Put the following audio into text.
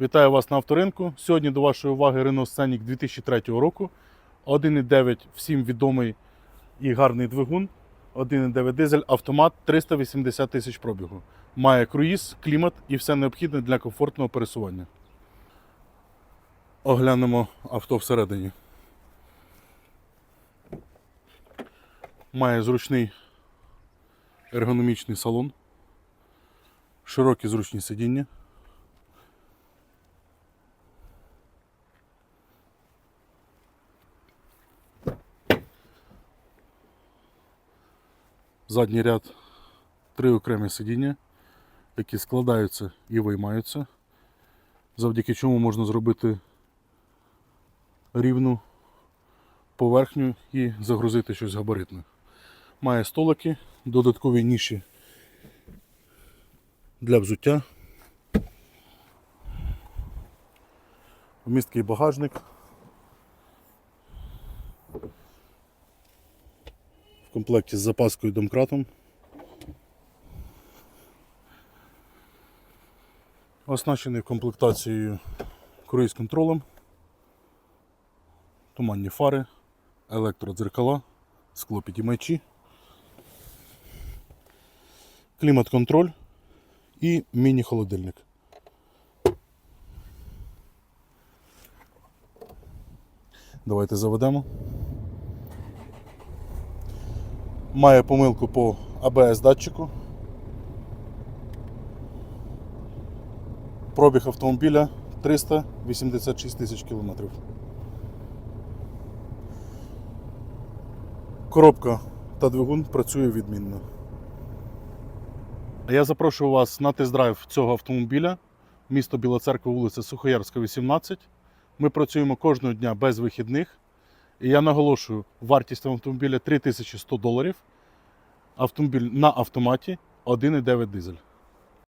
Вітаю вас на авторинку. Сьогодні до вашої уваги Renault Scenic 2003 року. 1,9 всім відомий і гарний двигун. 1,9 дизель, автомат 380 тисяч пробігу. Має круїз, клімат і все необхідне для комфортного пересування. Оглянемо авто всередині. Має зручний ергономічний салон, широкі зручні сидіння. Задній ряд три окремі сидіння, які складаються і виймаються, завдяки чому можна зробити рівну поверхню і загрузити щось габаритне. Має столики, додаткові ніші для взуття. Вмісткий багажник. В комплекті з запаскою домкратом. Оснащений комплектацією круїз-контролем, туманні фари, електродзеркала, склопідіймачі, клімат-контроль і міні-холодильник. Давайте заведемо. Має помилку по АБС датчику. Пробіг автомобіля 386 тисяч кілометрів. Коробка та двигун працює відмінно. Я запрошую вас на тест-драйв цього автомобіля. Місто Біла Церква, вулиця Сухоярська, 18. Ми працюємо кожного дня без вихідних. І я наголошую, вартість автомобіля 3100 доларів. Автомобіль на автоматі 1,9 дизель.